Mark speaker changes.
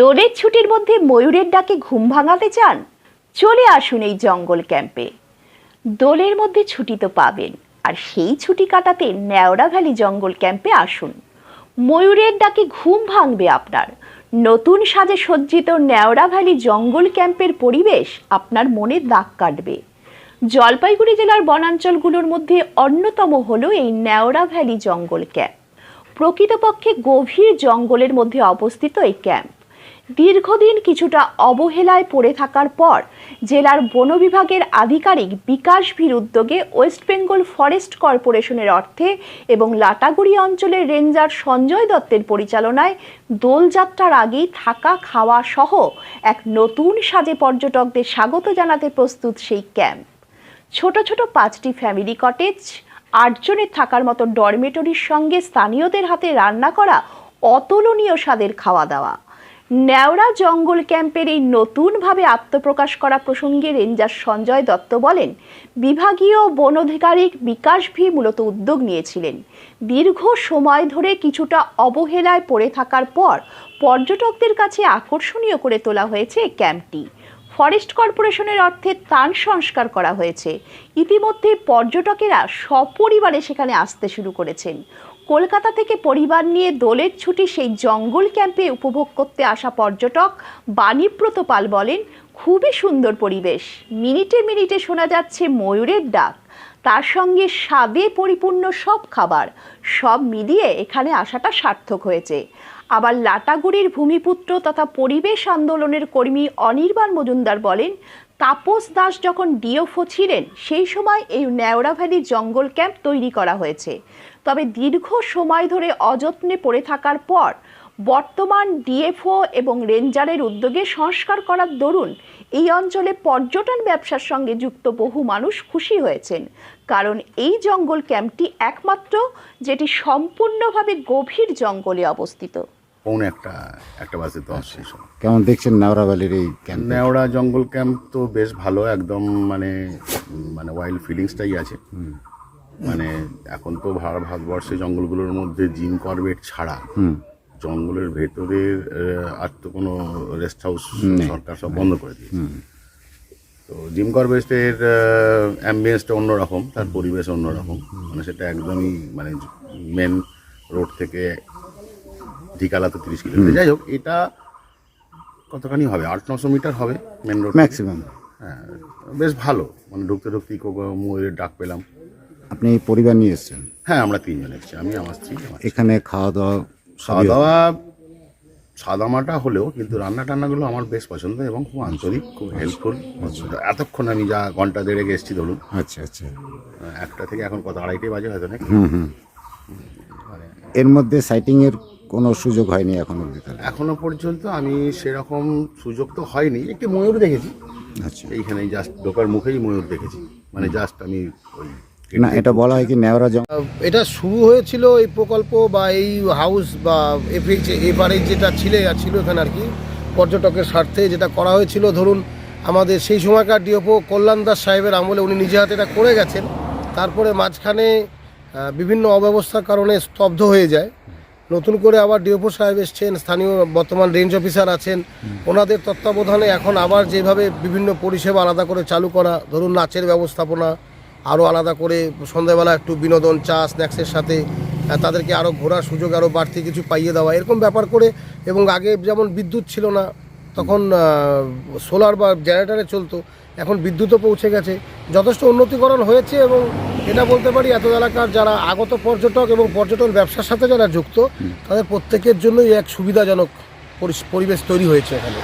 Speaker 1: দোলের ছুটির মধ্যে ময়ূরের ডাকে ঘুম ভাঙাতে চান? চলে আসুন এই জঙ্গল ক্যাম্পে দোলের মধ্যে ছুটি তো পাবেন, আর সেই ছুটি কাটাতে ন্যাওড়া ভ্যালি জঙ্গল ক্যাম্পে আসুন। ময়ূরের ডাকে ঘুম ভাঙবে আপনার। নতুন সাজে সজ্জিত ন্যাওড়া ভ্যালি জঙ্গল ক্যাম্পের পরিবেশ আপনার মনে দাগ কাটবে। জলপাইগুড়ি জেলার বনাঞ্চলগুলোর মধ্যে অন্যতম হলো এই ন্যাওড়া ভ্যালি জঙ্গল ক্যাম্প প্রকৃতপক্ষে গভীর জঙ্গলের মধ্যে অবস্থিত এই ক্যাম্প দীর্ঘদিন কিছুটা অবহেলায় পড়ে থাকার পর জেলার বন বিভাগের আধিকারিক বিকাশ ভীর উদ্যোগে ওয়েস্ট বেঙ্গল ফরেস্ট কর্পোরেশনের অর্থে এবং লাটাগুড়ি অঞ্চলের রেঞ্জার সঞ্জয় দত্তের পরিচালনায় দোলযাত্রার আগেই থাকা খাওয়া সহ এক নতুন সাজে পর্যটকদের স্বাগত জানাতে প্রস্তুত সেই ক্যাম্প। ছোট ছোট পাঁচটি ফ্যামিলি কটেজ, আটজনের থাকার মতো ডরমেটরির সঙ্গে স্থানীয়দের হাতে রান্না করা অতুলনীয় স্বাদের খাওয়া দাওয়া। ন্যাওড়া জঙ্গল ক্যাম্পের এই নতুনভাবে আত্মপ্রকাশ করা প্রসঙ্গে রেঞ্জার সঞ্জয় দত্ত বলেন, বিভাগীয় বন আধিকারিক বিকাশ ভি মূলত উদ্যোগ নিয়েছিলেন। দীর্ঘ সময় ধরে কিছুটা অবহেলায় পড়ে থাকার পর পর্যটকদের কাছে আকর্ষণীয় করে তোলা হয়েছে ক্যাম্পটি। ফরেস্ট কর্পোরেশনের অর্থে তান সংস্কার করা হয়েছে। ইতিমধ্যে পর্যটকেরা সপরিবারে সেখানে আসতে শুরু করেছেন। কলকাতা থেকে পরিবার নিয়ে দোলের ছুটি সেই জঙ্গল ক্যাম্পে উপভোগ করতে আসা পর্যটক বাণীব্রত পাল বলেন, খুবই সুন্দর পরিবেশ। মিনিটে মিনিটে শোনা যাচ্ছে ময়ূরের ডাক। তার সঙ্গে স্বাদে পরিপূর্ণ সব খাবার। সব মিলিয়ে এখানে আসাটা সার্থক হয়েছে। আবার লাটাগুড়ির ভূমিপুত্র তথা পরিবেশ আন্দোলনের কর্মী অনির্বাণ মজুমদার বলেন তাপস দাস যখন ডিওফো ছিলেন, সেই সময় এই ন্যাওড়া ভ্যালি জঙ্গল ক্যাম্প তৈরি করা হয়েছে। তবে দীর্ঘ সময় ধরে অযত্নে পড়ে থাকার পর, বর্তমান ডিএফও এবং রেঞ্জারের উদ্যোগে সংস্কার করার দরুন এই অঞ্চলে পর্যটন ব্যবসার সঙ্গে যুক্ত বহু মানুষ খুশি হয়েছেন। কারণ এই জঙ্গল ক্যাম্পটি একমাত্র যেটি সম্পূর্ণভাবে গভীর জঙ্গলে অবস্থিত।
Speaker 2: পৌনে একটা একটা বাজে দশ সেই সময়।
Speaker 3: কেমন দেখছেন নাওরা ভ্যালির এই ক্যাম্প
Speaker 2: নেওড়া জঙ্গল ক্যাম্প তো বেশ ভালো একদম মানে মানে ওয়াইল্ড ফিলিংসটাই আছে। মানে এখন তো ভার- ভারতবর্ষে জঙ্গলগুলোর মধ্যে জিম করবেট ছাড়া জঙ্গলের ভেতরের আহ, আর তো কোনো রেস্ট হাউস সরকার সব বন্ধ করে দিয়েছে। তো জিম করবেটের অ্যাম্বিয়েন্সটা অন্যরকম তার পরিবেশ অন্যরকম। মানে সেটা একদমই মানে মেন রোড থেকে ঢিকালা তো তিরিশ কিলোমিটার যাই হোক এটা কতখানি হবে? আট নশো মিটার হবে মেন রোড
Speaker 3: ম্যাক্সিমাম
Speaker 2: হ্যাঁ বেশ ভালো। মানে ঢুকতে ঢুকতেই কো- ময়ূরের ডাক পেলাম।
Speaker 3: আপনি পরিবার নিয়ে এসেছেন?
Speaker 2: হ্যাঁ আমরা তিনজন এসেছি। আমি আমার স্ত্রী
Speaker 3: এখানে খাওয়া দাওয়া
Speaker 2: খাওয়া দাওয়া সাদামাটা হলেও কিন্তু রান্না টান্নাগুলো আমার বেশ পছন্দ এবং খুব আন্তরিক খুব হেল্পফুল এতক্ষণ আমি যা ঘণ্টা দেড়েক এসেছি ধরুন।
Speaker 3: আচ্ছা আচ্ছা।
Speaker 2: একটা থেকে এখন কত আড়াইটাই বাজে হয়তো নাকি। হুম হুম।
Speaker 3: এর মধ্যে সাইটিং এর কোনো সুযোগ হয়নি এখন তাহলে
Speaker 2: এখনও পর্যন্ত আমি সেরকম সুযোগ তো হয়নি। একটি ময়ূর দেখেছি।
Speaker 3: আচ্ছা।
Speaker 2: এইখানে জাস্ট ঢোকার মুখেই ময়ূর দেখেছি। মানে জাস্ট আমি ওই
Speaker 3: না এটা বলা হয় কি নেওরা জঙ্গল?
Speaker 4: এটা শুরু হয়েছিল এই প্রকল্প বা এই হাউস বা এফএইচ এবারে যেটা ছিল ছিল এখানে আর কি পর্যটকের স্বার্থে যেটা করা হয়েছিল ধরুন আমাদের সেই সময়কার ডিওপো কল্যাণ দাস সাহেবের আমলে উনি নিজে হাতে এটা করে গেছেন। তারপরে মাঝখানে বিভিন্ন অব্যবস্থার কারণে স্তব্ধ হয়ে যায়। নতুন করে আবার ডিওপো সাহেব এসছেন, স্থানীয় বর্তমান রেঞ্জ অফিসার আছেন। ওনাদের তত্ত্বাবধানে এখন আবার যেভাবে বিভিন্ন পরিষেবা আলাদা করে চালু করা, ধরুন নাচের ব্যবস্থাপনা আরও আলাদা করে সন্ধ্যাবেলা একটু বিনোদন, চা স্ন্যাক্সের সাথে তাদেরকে আরও ঘোরার সুযোগ আরও বাড়তি কিছু পাইয়ে দেওয়া, এরকম ব্যাপার করে। এবং আগে যেমন বিদ্যুৎ ছিল না তখন সোলার বা জেনারেটারে চলতো। এখন বিদ্যুতও পৌঁছে গেছে। যথেষ্ট উন্নতিকরণ হয়েছে এবং এটা বলতে পারি এত এলাকার যারা আগত পর্যটক এবং পর্যটন ব্যবসার সাথে যারা যুক্ত তাদের প্রত্যেকের জন্যই এক সুবিধাজনক পরিবেশ তৈরি হয়েছে এখানে।